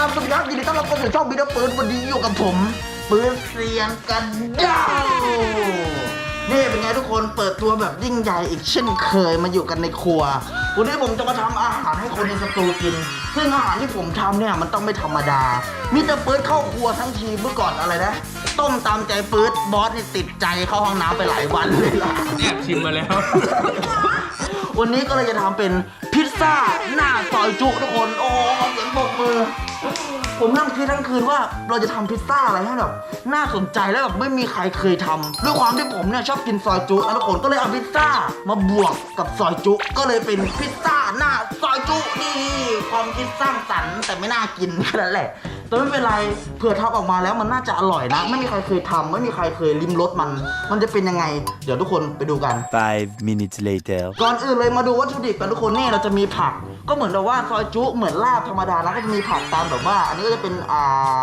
ครับสวัสดีครับยินดีต้อนรับเข้าสู่ช่องวิดีโอปืนวันนี้อยู่กับผมปืนเซียนกันดาวนี่เป็นไงทุกคนเปิดตัวแบบยิ่งใหญ่อีกเช่นเคยมาอยู่กันในครัว วันนี้ผมจะมาทำอาหารให้คนในสตูกิน ซึ่งอาหารที่ผมทำเนี่ยมันต้องไม่ธรรมดา มีแต่ปืนเข้าครัวทั้งทีเมื่อก่อนอะไรนะต้มตามใจปืดบอสนี่ติดใจเข้าห้องน้ำไปหลายวันเลยล่ะแอบชิมมาแล้ว วันนี้ก็เลยจะทำเป็นพิซซ่าหน้าซอยจุทุกคน โอ้ขอเสียงปรบมือ ผมนั่งคิดทั้งคืนว่าเราจะทำพิซซ่าอะไรให้แบบน่าสนใจแล้วแบบไม่มีใครเคยทำด้วยความที่ผมเนี่ยชอบกินซอยจุนะทุกคนก็เลยเอาพิซซ่ามาบวกกับซอยจุก็เลยเป็นพิซซ่าหน้าซอยจุนี่ความคิดสร้างสรรค์แต่ไม่น่ากินแค่นั้นแหละแต่ไม่เป็นไรเผื่อทำออกมาแล้วมันน่าจะอร่อยนะ ไม่มีใครเคยทำไม่มีใครเคยลิ้มรสมัน มันจะเป็นยังไง เดี๋ยวทุกคนไปดูกัน Five minutes later. ก่อนอื่นเลยมาดูวัตถุดิบกันทุกคนนี่เราจะมีผัก ก็เหมือนแบบว่าซอยจุเหมือนลาบธรรมดานะก็จะมีผักตามแบบว่า อันนี้ก็จะเป็นอ่า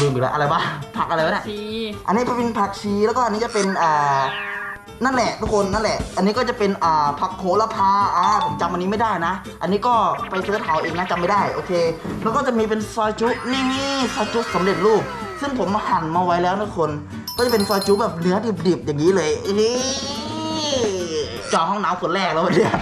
ลืมไปแล้วอะไรวะผักอะไรวะเนี่ยชีอันนี้เป็นผักชีแล้วก็อันนี้จะเป็นอ่านั่นแหละทุกคนนั่นแหละ อันนี้ก็จะเป็นอ่าผักโหระพาอ่าผมจำอันนี้ไม่ได้นะ อันนี้ก็ไปเสิร์ชหาเองนะจำไม่ได้โอเค แล้วก็จะมีเป็นซอยจุนี่นี่ซอยจุสำเร็จรูป ซึ่งผมหั่นมาไว้แล้วนะทุกคน ก็จะเป็นซอยจุแบบเนื้อดิบๆอย่างนี้เลยนี่จองห้องน้ำคนแรกแล้ววันเนี้ย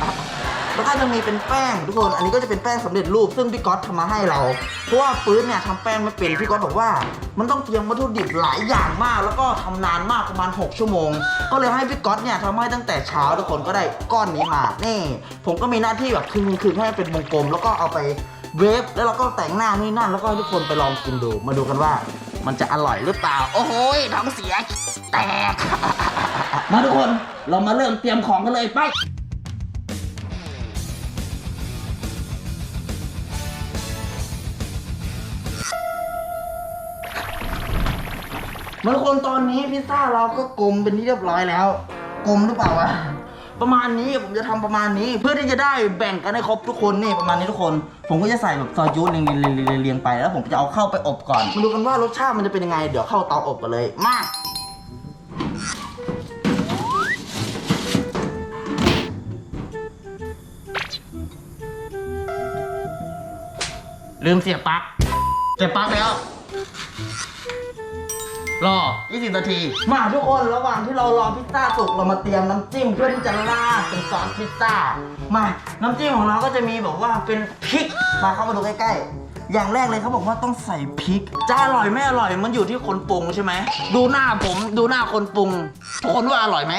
แล้วก็จะมีเป็นแป้งทุกคน อันนี้ก็จะเป็นแป้งสำเร็จรูปซึ่งพี่ก๊อตทำมาให้เรา เพราะว่าปื๊ดเนี่ยทำแป้งไม่เป็นพี่ก๊อตบอกว่า มันต้องเตรียมวัตถุดิบหลายอย่างมาก แล้วก็ทำนานมากประมาณ 6 ชั่วโมง ก็เลยให้พี่ก๊อตเนี่ยทำให้ตั้งแต่เช้าทุกคนก็ได้ก้อนนี้มา นี่ ผมก็มีหน้าที่แบบคึงคึงให้เป็นวงกลม แล้วก็เอาไปเวฟ แล้วเราก็แต่งหน้านี่นั่น แล้วก็ให้ทุกคนไปลองกินดู มาดูกันว่ามันจะอร่อยหรือเปล่า โอ้โหยท้องเสียแตก มาทุกคน เรามาเริ่มเตรียมของกันเลยไป มาทุกคนตอนนี้พิซซ่าเราก็กลมเป็นที่เรียบร้อยแล้ว กลมหรือเปล่าวะประมาณนี้ผมจะทำประมาณนี้เพื่อที่จะได้แบ่งกันให้ครบทุกคนนี่ประมาณนี้ทุกคน ผมก็จะใส่แบบซอยจูเรียงเรียงเรียงเรียงไปแล้วผมจะเอาเข้าไปอบก่อนมาดูกันว่ารสชาติมันจะเป็นยังไง เดี๋ยวเข้าเตาอบกันเลยมาลืมเสียบปลั๊กเสียบปลั๊กแล้ว รอ 20 นาที มาทุกคนระหว่างที่เรารอพิซซ่าสุกเรามาเตรียมน้ำจิ้มเพื่อที่จะราดเป็นซอสพิซซ่า มาน้ำจิ้มของเราก็จะมีแบบว่าเป็นพริกมาเข้ามาดูใกล้ๆ อย่างแรกเลยเขาบอกว่าต้องใส่พริก จะอร่อยไม่อร่อยมันอยู่ที่คนปรุงใช่ไหม ดูหน้าผมดูหน้าคนปรุงทุกคนว่าอร่อยไหม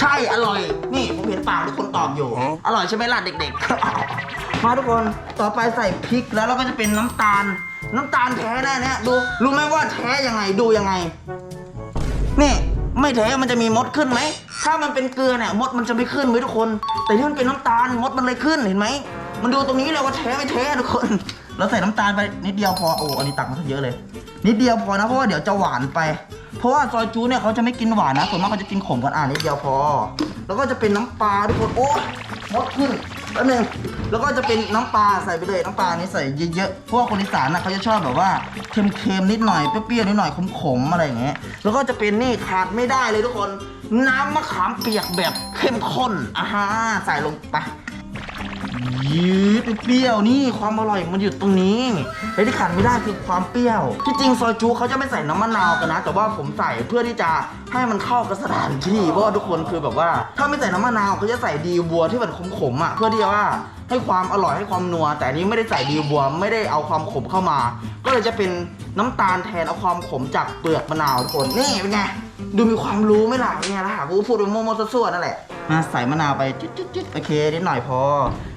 ใช่อร่อย นี่ผมเห็นปากทุกคนตอบอยู่ อร่อยใช่ไหมล่ะเด็กๆ มาทุกคนต่อไปใส่พริกแล้วเราก็จะเป็นน้ำตาล น้ำตาลแท้แน่เนี่ยดูรู้ไหมว่าแท้ยังไงดูยังไง นี่ไม่แท้มันจะมีมดขึ้นไหม ถ้ามันเป็นเกลือเนี่ยมดมันจะไม่ขึ้นเว้ยทุกคน แต่ที่มันเป็นน้ำตาลมดมันเลยขึ้นเห็นไหม มันดูตรงนี้เลยว่าแท้ไม่แท้ทุกคนเราใส่น้ำตาลไปนิดเดียวพอ โอ้ อันนี้ตักมาซะเยอะเลย นิดเดียวพอนะเพราะว่าเดี๋ยวจะหวานไป เพราะว่าซอยจูเนี่ยเขาจะไม่กินหวานนะ ส่วนมากเขาจะกินขมกันอ่านิดเดียวพอ แล้วก็จะเป็นน้ำปลาทุกคน โอ้ มดขึ้นแล้วหนึ่ง แล้วก็จะเป็นน้ำปลาใส่ไปเลยน้ำปลานี้ใส่เยอะๆเพราะว่าคนอีสานนะเขาจะชอบแบบว่าเค็มๆนิดหน่อยเปรี้ยวๆนิดหน่อยขมๆอะไรอย่างเงี้ยแล้วก็จะเป็นนี่ขาดไม่ได้เลยทุกคน น้ำมะขามเปียกแบบเข้มข้นอ่าฮะใส่ลงไป ยืดเปรี้ยวนี่ความอร่อยมันอยู่ตรงนี้ไอ้ที่ขาดไม่ได้คือความเปรี้ยว ที่จริงซอยจูเขาจะไม่ใส่น้ำมะนาวกันนะ แต่ว่าผมใส่เพื่อที่จะให้มันเข้ากับสถานที่เพราะว่าทุกคนคือแบบว่า ถ้าไม่ใส่น้ำมะนาวเขาจะใส่ดีวัวที่มันขมๆอะเพื่อที่ว่าให้ความอร่อยให้ความนัว แต่นี้ไม่ได้ใส่ดีวัวไม่ได้เอาความขมเข้ามา ก็เลยจะเป็นน้ำตาลแทนเอาความขมจากเปลือกมะนาวทุกคนนี่เป็นไงดูมีความรู้ไหมล่ะเป็นไงล่ะกูพูดเป็นโมโมซั่วๆนั่นแหละมาใส่มะนาวไปจุดๆโอเคนิดหน่อยพอ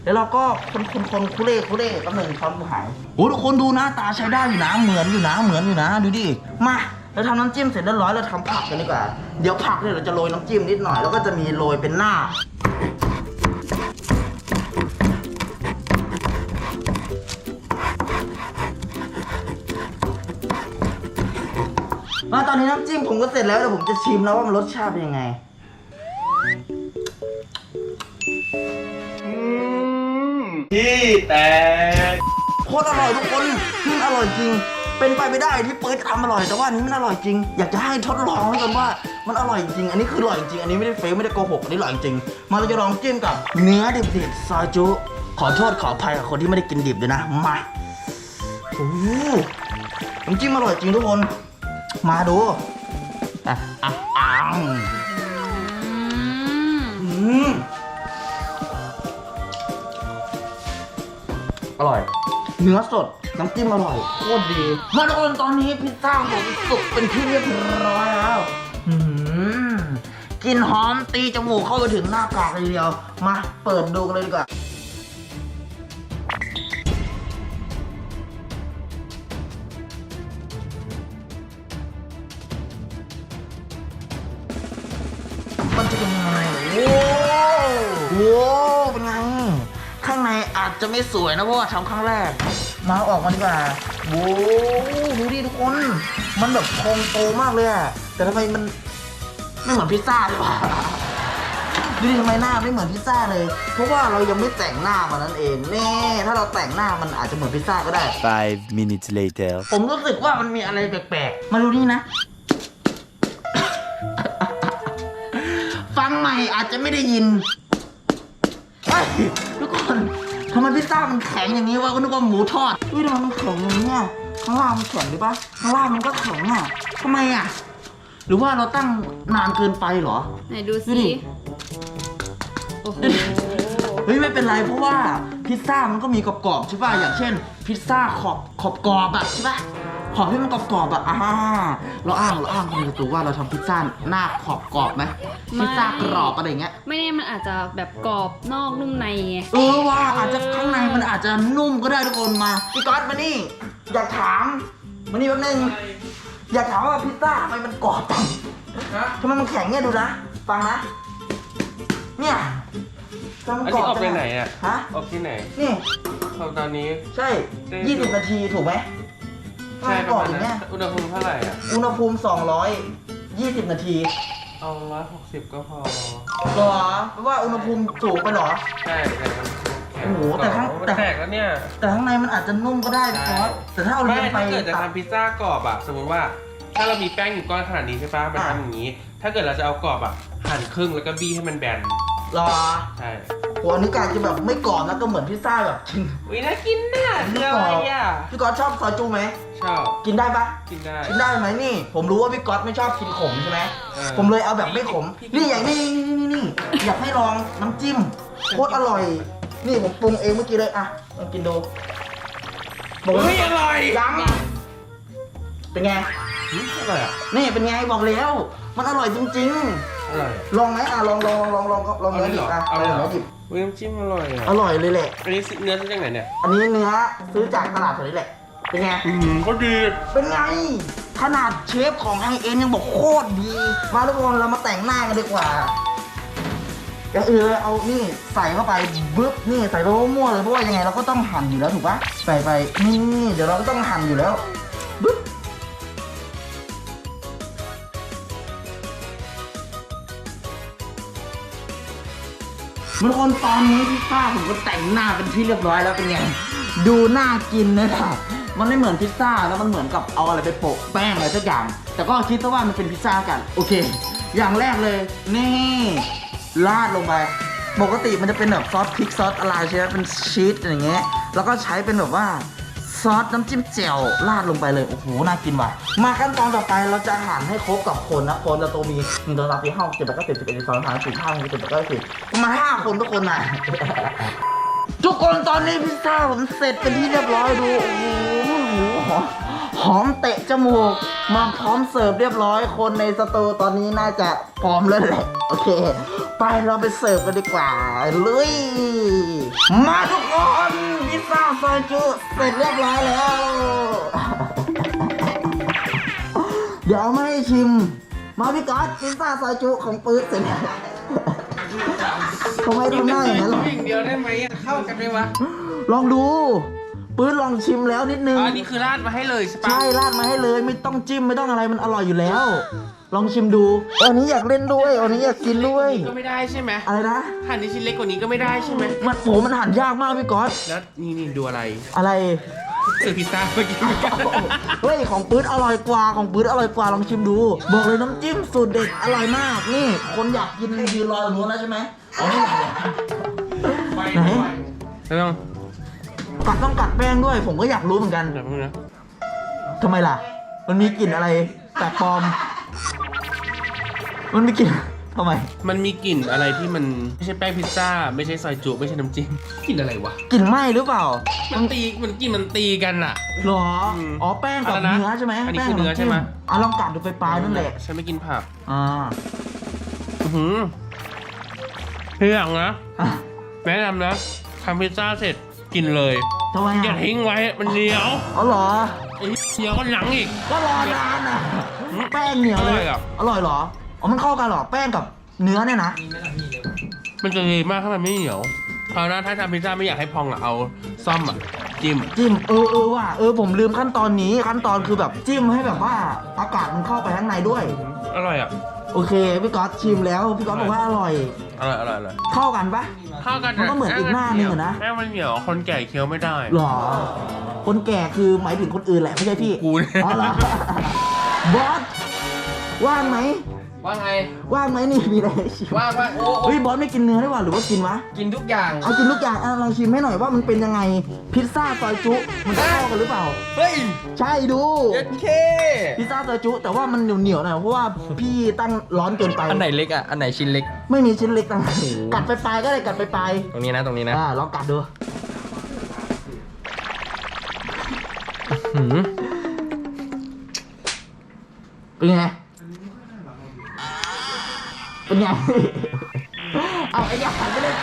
แล้วเราก็คนคนคนคุเล่คุเล่แป๊บหนึงช้อนกูหายโอ้ทุกคนดูหน้าตาใช้ได้อยู่นะเหมือนอยู่นะเหมือนอยู่นะดูดิมาเราทำน้ำจิ้มเสร็จเรียบร้อยเราทำผักกันดีกว่า เดี๋ยวผักเนี่ยเราจะโรยน้ำจิ้มนิดหน่อย แล้วก็จะมีโรยเป็นหน้า มาตอนนี้น้ำจิ้มผมก็เสร็จแล้วเดี๋ยวผมจะชิมแล้วว่ามันรสชาติเป็นยังไง ที่แตกโคตรอร่อยทุกคนนี่มันอร่อยจริง เป็นไปไม่ได้ที่เปิดทำอร่อยแต่ว่าอันนี้มันอร่อยจริง อยากจะให้ทดลองแล้วกันว่ามันอร่อยจริง อันนี้คืออร่อยจริง อันนี้ไม่ได้เฟซไม่ได้โกหก อันนี้อร่อยจริง มาเราจะลองจิ้มกับเนื้อดิบๆซอยจุ ขอโทษขออภัยกับคนที่ไม่ได้กินดิบด้วยนะ มาโอ้โหน้ำจิ้มอร่อยจริงทุกคน มาดู อะอะอ่างอืม อร่อย เนื้อสด น้ำจิ้มอร่อย โคตรดี มาทุกคนตอนนี้พิซซ่าผมสุกเป็นที่เรียบร้อยแล้วอืมกลินหอมตีจมูกเข้าไปถึงหน้ากากเลยทีเดียว มาเปิดดูกันเลยดีกว่า จจะไม่สวยนะเพราะว่าทำครั้งแรก มาเอาออกมาดีกว่าโว้ดูดิทุกคน มันแบบโครงโตมากเลยอะแต่ทำไมมันไม่เหมือนพิซซ่าเลยวะดูดิทำไมหน้าไม่เหมือนพิซซ่าเลย เพราะว่าเรายังไม่แต่งหน้ามันนั่นเองแน่ถ้าเราแต่งหน้ามันอาจจะเหมือนพิซซ่าก็ได้ Five minutes later. ผมรู้สึกว่ามันมีอะไรแปลกๆ มาดูนี่นะ ฟังใหม่อาจจะไม่ได้ยินเฮ้ยทุกคน ทำไมพิซซ่ามันแข็งอย่างนี้วะก็นึกว่าหมูทอดอุ้ยทำไมมันแข็งอย่างนี้อะข้างล่างมันแข็งหรือปะข้างล่างมันก็แข็งอะทำไมอะ หรือว่าเราตั้งนานเกินไปเหรอ ไหนดูดูสิดิ โอ้โหเฮ้ยไม่เป็นไรเพราะว่าพิซซ่ามันก็มีกรอบๆใช่ป่ะอย่างเช่น พิซซ่าขอบขอบกรอบอะใช่ป่ะ ขอบที่มันกรอบๆอะอ่าเราอ้างเราอ้างคนในตัวว่าเราทำพิซซ่าหน้าขอบกรอบไหมพิซซ่ากรอบอะไรอย่างเงี้ย ไม่แน่มันอาจจะแบบกรอบนอกนุ่มในไง เออว่าอาจจะข้างในมันอาจจะนุ่มก็ได้ทุกคนมาพี่ก๊อตมานี่อยากถามมานี่แป๊บนึงอยากถามว่าพิซซ่าทำไมมันกรอบจังทำไมมันแข็งเนี่ยดูนะฟังนะ เนี่ยทำไมอัมันนกรนี้อบออกไปจังไหนอะอะ ฮะออกที่ไหนนี่ ออกตอนนี้ใช่ได้20นาทีถูกไหม ใช่ทำไมปกรระอบมาณอย่างนั้เงี้ยนอุณหภูมิเท่าไหร่อะอุณหภูมิ200 20 นาทีเอาร้อยหกสิบก็พอเหรอแปลว่าอุณหภูมิสูงไปเหรอ ใช่แต่มันแข็งโอ้โหแต่ข้างมันแต่แตกแล้วเนี่ย แต่ข้างในมันอาจจะนุ่มก็ได้ใช่คอสแต่ถ้าเอาไม่เรียงไป ถ้าเกิดจะทำพิซซ่ากรอบอะสมมติว่า ถ้าเรามีแป้งอยู่ก้อนขนาดนี้ใช่ปะมันอะทำอย่างนี้ ถ้าเกิดเราจะเอากรอบอะหั่นครึ่งแล้วก็บี้ให้มันแบน รอใช่โหอันนี้กาจะแบบไม่กรอบแล้วก็เหมือนพิซซ่าแบบจริงวิน่ากินน่ะคืออะไรอะพี่ก๊อตชอบซอยจูไหม ชอบกินได้ปะกินได้ กินได้ไหมนี่ ผมรู้ว่าพี่ก๊อตไม่ชอบกินขมใช่ไหม เออ ผมเลยเอาแบบไม่ขมพี่นี่อย่างนี้นี่นี่นี่อยากให้ลองน้ำจิ้มโคตรอร่อย นี่ผมปรุงเองเมื่อกี้เลยอะลองกินดูบอกว่าเฮ้ยอร่อยยังเป็นไงหืมอร่อยอะ นี่เป็นไงบอกแล้ว มันอร่อยจริงอร่อยๆลองไหมอะลองลองลองลองลองลองเนื้อดิบอะเอาลเลยองเหรอเนื้อดิบวิน้ำจิ้มอร่อยอะอร่อยเลยแหละ อันนี้เนื้อซื้อจากไหนเนี่ยอันนี้เนื้อซื้อจากตลาดแถวนี้แหละ เป็นไง อืมก็ดี เป็นไง ขนาดเชฟของไฮเอ็นยังบอกโคตรดี มาทุกคนเรามาแต่งหน้ากันดีกว่าอย่างอื่นเลยเอานี่ใส่เข้าไปบึ๊บนี่ใส่ไปมั่วๆเลยเพราะว่ายังไงเราก็ต้องหั่นอยู่แล้วถูกปะใส่ไปนี่เดี๋ยวเราก็ต้องหั่นอยู่แล้วบึ๊บ มันคนตอนนี้พิซซ่าผมก็แต่งหน้าเป็นที่เรียบร้อยแล้วเป็นไง ดูน่ากินนะครับมันไม่เหมือนพิซซ่าแล้วมันเหมือนกับเอาอะไรไปโปะแป้งอะไรสักอย่าง แต่ก็คิดซะว่ามันเป็นพิซซ่ากัน โอเค อย่างแรกเลย นี่ราดลงไป ปกติมันจะเป็นแบบซอสพริกซอสอะไรใช่ไหมเป็นชีสอย่างเงี้ย แล้วก็ใช้เป็นแบบว่า ซอสน้ำจิ้มแจ่วราดลงไปเลยโอ้โหน่ากินว่ะมาขั้นตอนต่อไปเราจะหั่นให้ครบกับคนนะคนเราตัวมีหนึ่งตัวสามสี่ห้าหกเจ็ดแปดเก้าสิบสิบเอ็ดสิบสองสิบสามสิบห้าหกเจ็ดแปดเก้าสิบประมาณห้าคนทุกคนนะทุกคนตอนนี้พิซซ่าผมเสร็จเป็นที่เรียบร้อยดูโอ้โหหอมหอมเตะจมูก มาพร้อมเสิร์ฟเรียบร้อยคนในสตูตอนนี้น่าจะพร้อมแล้วแหละโอเค ไปเราไปเสิร์ฟกันดีกว่าลุยมาทุกคนพิซซ่าซอยจุเสร็จเรียบร้อยแล้ว เดี๋ยวเอามาให้ชิม มาพี่ก๊อตพิซซ่าซอยจุของปื๊ดเสร็จแล้วทำไมทำหน้าอย่างนั้นล่ะอย่างเดียวได้ไหมอะเข้ากันไหมวะลองดู ปื้นลองชิมแล้วนิดนึง อ๋อนี่คือราดมาให้เลยใช่ปะใช่ราดมาให้เลยไม่ต้องจิ้มไม่ต้องอะไรมันอร่อยอยู่แล้ว ลองชิมดูอันนี้อยากเล่นด้วยอันนี้อยากกินด้วย ก็ไม่ได้ใช่ไหมอะไรนะ หั่นในชิ้นเล็กกว่านี้ก็ไม่ได้ใช่ไหมมันโหมันหั่นยากมากพี่ก๊อตแล้วนี่นี่ดูอะไรอะไรซื้อพิซซ่าเมื่อกี้เหมือนกันเฮ้ยของปื้ดอร่อยกว่าของปื้ดอร่อยกว่าลองชิมดู บอกเลยน้ำจิ้มสูตรเด็ดอร่อยมาก นี่ คนอยากกินยืนรออยู่นู้นแล้วใช่ไหมเอานี่ไปไหนไม่ต้องกัดต้องกัดแป้งด้วย ผมก็อยากรู้เหมือนกันเดี๋ยวเพิ่งนะทำไมล่ะ มันมีกลิ่นอะไรแปลกปลอม มันมีกลิ่นทำไมมันมีกลิ่นอะไรที่มันไม่ใช่แป้งพิซซ่า ไม่ใช่ซอยจุไม่ใช่น้ำจิ้มกลิ่นอะไรวะกลิ่นไหม้หรือเปล่ามันตีมันกลิ่นมันตีกันอะ หรออืมอ๋อแป้งกับอะไรนะเนื้อใช่ไหมอันนี้แป้งคือเนื้อกับำใช่ไหมอะลองกัดดูไปปลายๆนั่นแหละฉันไม่กินผักอ่าอื้อหือทีหลังนะอะแนะนำนะทำพิซซ่าเสร็จกินเลย ทำไมอย่าอะทิ้งไว้มันเหนียวอ๋อเหรอไอ้เหนียวก็หนังอีก ก็รอนานอะแป้งเหนียวเลอร่อยยอะ อร่อยเหรอ อ๋อมันเข้ากันเหรอแป้งกับเนื้อเนี่ยนะมันจะดีมากถ้ามันไม่เหนียวคราวหน้าถ้าทำพิซซ่าไม่อยากให้พองอะเอาซ่อมอะจิ้ม จิ้มเออเออว่ะเออผมลืมขั้นตอนนี้ขั้นตอนคือแบบจิ้มให้แบบว่าอากาศมันเข้าไปข้างในด้วย อร่อยอะโอเคพี่ก๊อตชิมแล้วพี่ก๊อตบอกว่าอร่อย อร่อยอร่อยอร่อยเข้ากันปะ เข้ากันมันก็เหมือนอีกหน้าหนึ่งอะนะแค่มันเหนียวคนแก่เคี้ยวไม่ได้ หรอ คนแก่คือหมายถึงคนอื่นแหละไม่ใช่พี่กูเนี่ย อ๋อเหรอบอสว่างไหม ว่าไง ว่างไหมนี่มีอะไรให้ชิมว่าว่าโอ้โอ้เฮ้ยบอสไม่กินเนื้อได้ว่ะหรือว่ากินวะกินทุกอย่าง เอากินทุกอย่างอะลองชิมให้หน่อยว่ามันเป็นยังไงพิซซ่าซอยจุมันจะเข้ากันหรือเปล่า เฮ้ยใช่ดู เย็ดเคพิซซ่าซอยจุแต่ว่ามันเหนียวๆหน่อยเพราะว่าพี่ตั้งร้อนเกินไปอันไหนเล็กอะ อันไหนชิ้นเล็ก ไม่มีชิ้นเล็กตั้งไหนกัดไปปลายๆก็ได้กัดไปปลายตรงนี้นะตรงนี้ๆนะอ่าลองกัดดูหืมเป็นไง เป็นไง เอาไอ้ยาหันไปเล่น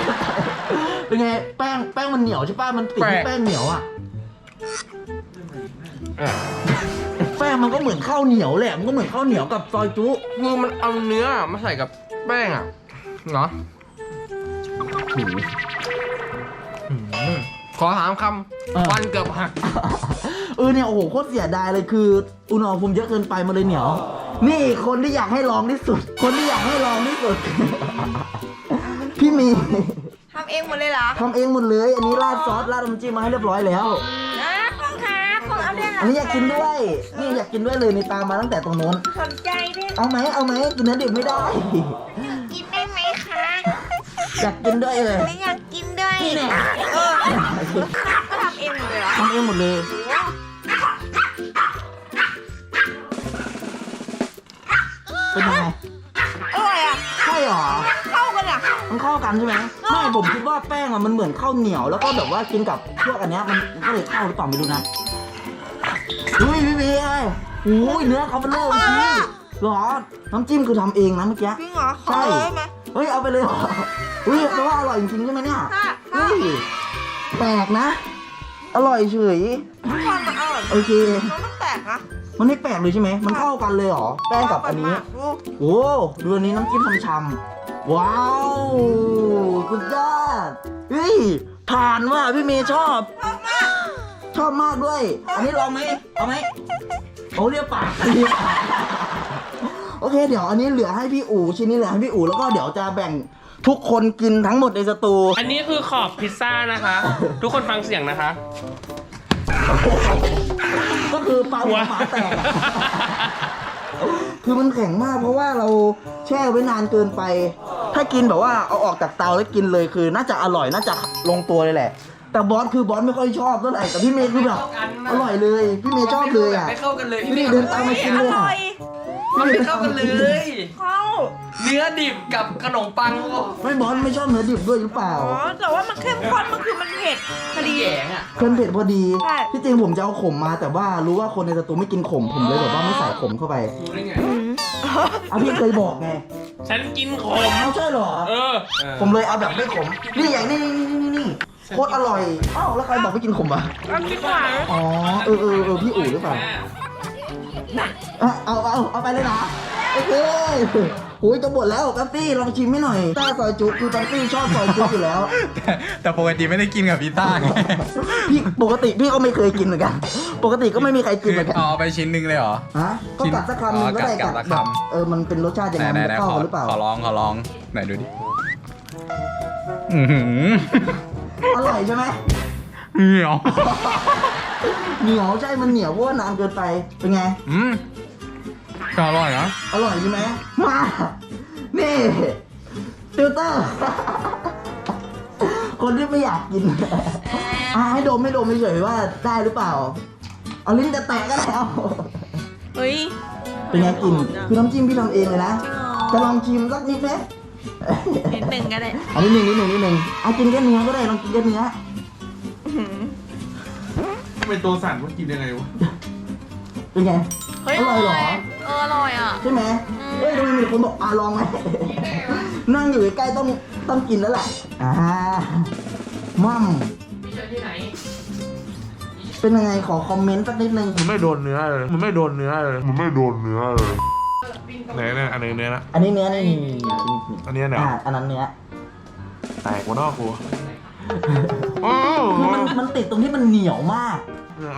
เป็นไง แป้ง แป้งมันเหนียวใช่ป่ะ มันติดที่แป้งเหนียวอะ แป้งมันก็เหมือนข้าวเหนียวแหละ มันก็เหมือนข้าวเหนียวกับซอยจุคือมันเอาเนื้อมาใส่กับแป้งอะ เหรอหืมหืม ขอถามคเออำฟันเกือบหักเออเนี่ยโอ้โหโคตรเสียดายเลยคือ อุณหภูมิเยอะเกินไปมันเลยเหนียว นี่คนที่อยากให้ลองที่สุด คนที่อยากให้ลองที่สุด พี่มีทำเองหมดเลยเหรอทำเองหมดเลย อันนี้ราดซอสราดน้ำจิ้มมาให้เรียบร้อยแล้ว นะของครับของเอาเรื่องอันนี้อยากกินด้วย นี่อยากกินด้วยเลยในตามมาตั้งแต่ตรงโน้น สนใจด้วยเอาไหมเอาไหมกินเนื้อดิบไม่ได้ กินได้ไหมคะอยากกินด้วยเลย ไม่อยากกิ นด้วยนี่แน่เออก็ทำเองหมดเลยเหรอทำเองหมดเลย เป็นยังไงอร่อยอะ ใช่หรอ เข้ากันอะ มันเข้ากันใช่ไหมไม่ผมคิดว่าแป้งอะมันเหมือนข้าวเหนียว แล้วก็แบบว่ากินกับพวกอันเนี้ยมันมันก็เลยเข้าหรือเปล่าไม่รู้นะอุ้ยพี่เบย์ไอ้โอ้ยเนื้อเขาเป็นเลิศพี่หรอ น้ำจิ้มคือทำเองนะเมื่อกี้ จริงเหรอขอใช่ เลยได้ไหมเฮ้ยเอาไปเลยเหรอเฮ้ยแปลว่าอร่อยจริงๆใช่ไหมเนี่ย ค่ะ เฮ้ยแปลกนะ อร่อยเฉย ทุกคนมันอร่อยโอเคมันต้องแตกนะมันไม่แปลกเลยใช่ไหม มันเข้ากันเลยเหรอ แป้งกับอันนี้ดูโอ้ดูอันนี้น้ำจิ้มชำๆว้าวสุดยอดเฮ้ยผ่านว่ะพี่เมย์ชอบ ชอบมากชอบมากด้วย อันนี้ลองไหมเอาไหมโอ้เรียกปากเรียกปาก โอเค เดี๋ยวอันนี้เหลือให้พี่อู๋ชิ้นนี้เหลือให้พี่อู๋แล้วก็เดี๋ยวจะแบ่งทุกคนกินทั้งหมดในสตูอันนี้คือขอบพิซซ่านะคะ ทุกคนฟังเสียงนะคะ ก็คือปลาหัวหมาแตกอะคือมันแข็งมากเพราะว่าเราแช่ไว้นานเกินไป ถ้ากินแบบว่าเอาออกจากเตาแล้วกินเลยคือ น่าจะอร่อยน่าจะลงตัวเลยแหละ แต่บอสคือบอสไม่ค่อยชอบเท่าไหร่แต่พี่เมย์คือแบบอร่อยเลย พี่เมย์ชอบเลยอะไม่เข้ากันเลยพี่เมย์เดินตามมากินอเลยร่อะอย มันไม่เข้ากันเลย เข้าเนื้อดิบกับขนมปังโอ้ไม่บอสไม่ชอบเนื้อดิบด้วยหรือเปล่า อ๋อแต่ว่ามันเข้มข้นมันคือมันเผ็ดพอดีแหยงอะเพิ่นเผ็ดพอดี ใช่ ที่จริงผมจะเอาขมมา แต่ว่ารู้ว่าคนในสตูไม่กินขมผมเลยแบบว่าไม่ใส่ขมเข้าไปดูได้ไง อะพี่เคยบอกไงฉันกินขม เอาใช่เหรอ เออผมเลยเอาแบบไม่ขม นี่อย่างนี้นี่นี่นี่นี่โคตรอร่อยอ้าวแล้วใครบอกไม่กินขมอะ เอากินหวานอ๋อเออเออเออพี่อู๋หรือเปล่า อะเอาเอาเอาไปเลยนะโอเคโอ้ยจะหมดแล้วกัปตี้ลองชิมให้หน่อยต้าซอยจุคือกัปตี้ชอบซอยจุอยู่แล้ว แต่แต่ปกติไม่ได้กินกับพิซซ่าไงพี่ปกติพี่ก็ไม่เคยกินเหมือนกัน ปกติก็ไม่มีใครกินคือเหมือนกัน เอาไปชิ้นหนึ่งเลยเหรอ ฮะก็กัดสักคำหนึงก็ได้อ๋อกัดกัดสักแบบคำเออมันเป็นรสชาติยังไหนไงไหนมันไหนจะเข้าขอกันหรือเปล่า ขอลองขอลองไหนดูดิอื้อหืออร่อยใช่ไหมเหนียว เหนียวใช่มันเหนียวเพราะว่านานเกินไปเป็นไง อืมก็อร่อยนะอร่อยใช่ไหมมานี่ติวเตอร์ คนที่ไม่อยากกินอะให้ดมให้ดมเฉยๆว่าได้หรือเปล่า เอาลิ้นแต่แตะก็ได้เอาเฮ้ยเป็นไงกลิ่นคือน้ำจิ้มพี่ทำเองเลยนะจริงเหรอจะลองชิมสักนิดไหมนิดหนึ่งก็ได้อันนี้หนึ่งนิดหนึ่งนิดหนึ่งเอากินแค่เนื้อก็ได้ลองกินแค่เนื้ออื้อหือ เป็นตัวสั่นว่ากินยังไงวะเป็นไง เฮ้ยอร่อยเหรอ เอออร่อยอะ ใช่ไหมเอ้ยดูมีคนบอกอะลองไหมนั่งอยู่ใกล้ๆต้องต้องกินแล้วแหละอ่ามั่มเป็นยังไงขอคอมเมนต์สักนิดนึง มันไม่โดนเนื้อเลย มันไม่โดนเนื้อเลย มันไม่โดนเนื้อเลยไหนเนี่ยอันไหนเนื้อนะอันนี้เนื้อนี่อันนี้ไหนอ่าอันนั้นเนื้อแตกว่านอก กูโอ้คือมันมันติดตรงที่มันเหนียวมาก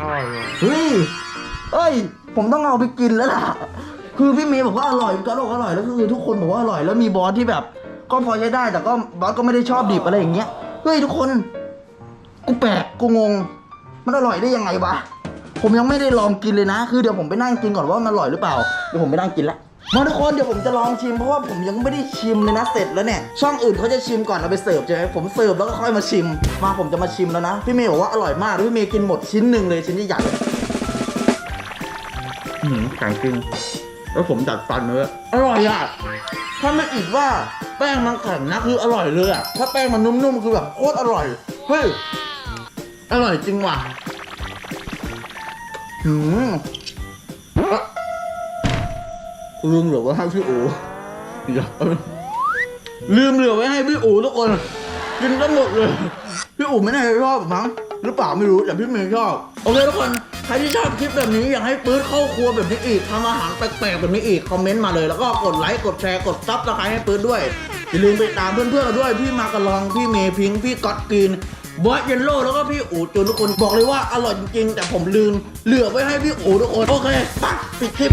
อร่อยเลยเฮ้ย เอ้ย ผมต้องเอาไปกินแล้วล่ะ คือพี่เมย์บอกว่าอร่อยก็บอกว่าอร่อยแล้วคือทุกคนบอกว่าอร่อยแล้วมีบอสที่แบบ ก็พอใช้ได้แต่ก็บอสก็ไม่ได้ชอบดิบอะไรอย่างเงี้ย เฮ้ยทุกคน กูแปลกกูงง มันอร่อยได้ยังไงวะ ผมยังไม่ได้ลองกินเลยนะ คือเดี๋ยวผมไปนั่งกินก่อนว่ามันอร่อยหรือเปล่า เดี๋ยวผมไปนั่งกินละ มาทุกคนเดี๋ยวผมจะลองชิมเพราะว่าผมยังไม่ได้ชิมเลยนะเสร็จแล้วเนี่ยช่องอื่นเขาจะชิมก่อนเอาไปเสิร์ฟใช่ไหมผมเสิร์ฟแล้วก็ค่อยมาชิม มาผมจะมาชิมแล้วนะพี่เมย์บอกว่าอร่อยมากแล้วพี่เมย์กินหมดชิ้นหนึ่งเลยชิ้นใหญ่ๆอืมแข็งจริงแล้วผมจัดฟันเลยอร่อยอะถ้าไม่อีกว่าแป้งมันแข็งนะคืออร่อยเลยอะถ้าแป้งมันนุ่มๆคือแบบโคตรอร่อยเฮ้ยอร่อยจริงว่ะหืมอะ ลืมเหลือไว้ให้พี่อูเดี๋ยวลืมเหลือไว้ให้พี่อูทุกคน กินทั้งหมดเลย พี่อูไม่น่าจะชอบมั้งหรือเปล่าไม่รู้แต่พี่เมย์ชอบ โอเคทุกคนใครที่ชอบคลิปแบบนี้อยากให้ปื๊ดเข้าครัวแบบนี้อีกทำอาหารแปลกๆแบบนี้อีกคอมเมนต์มาเลยแล้วก็กดไลค์กดแชร์กดซับสไครต์ให้ปื๊ดด้วยอย่าลืมไปตามเพื่อนๆเราด้วยพี่มากระลองพี่เมย์พิงพี่ก๊อตกรีนบอสเยนโลแล้วก็พี่อู๋จูนทุกคนบอกเลยว่าอร่อยจริงๆแต่ผมลืมเหลือไว้ให้พี่อู๋ทุกคนโอเคไปปิดคลิป